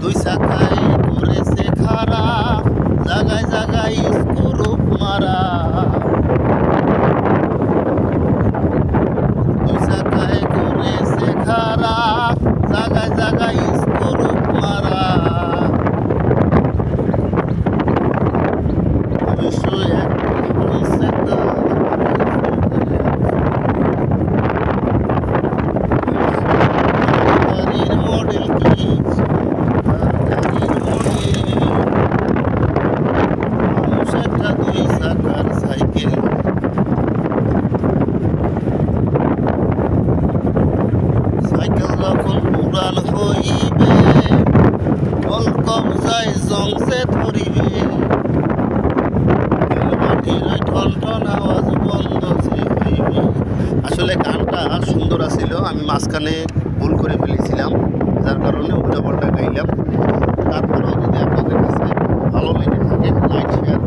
দুই শাখায় করেছে খারা জাগায় জাগায় স্ক্রুপ মারা দুই চাকায় করেছে জাগায় জাগায় উড়াল হইবে। বল কবজায় জংসে ধরিবে ঠন ঠন আওয়াজ বন্ধ আসলে গানটা সুন্দর আছিল, আমি মাঝখানে ভুল করে ফেলেছিলাম, যার কারণে উল্টা পাল্টা গাইলাম। তারপরেও যদি আপনাদের কাছে ভালো লেগে থাকে, লাইক শেয়ার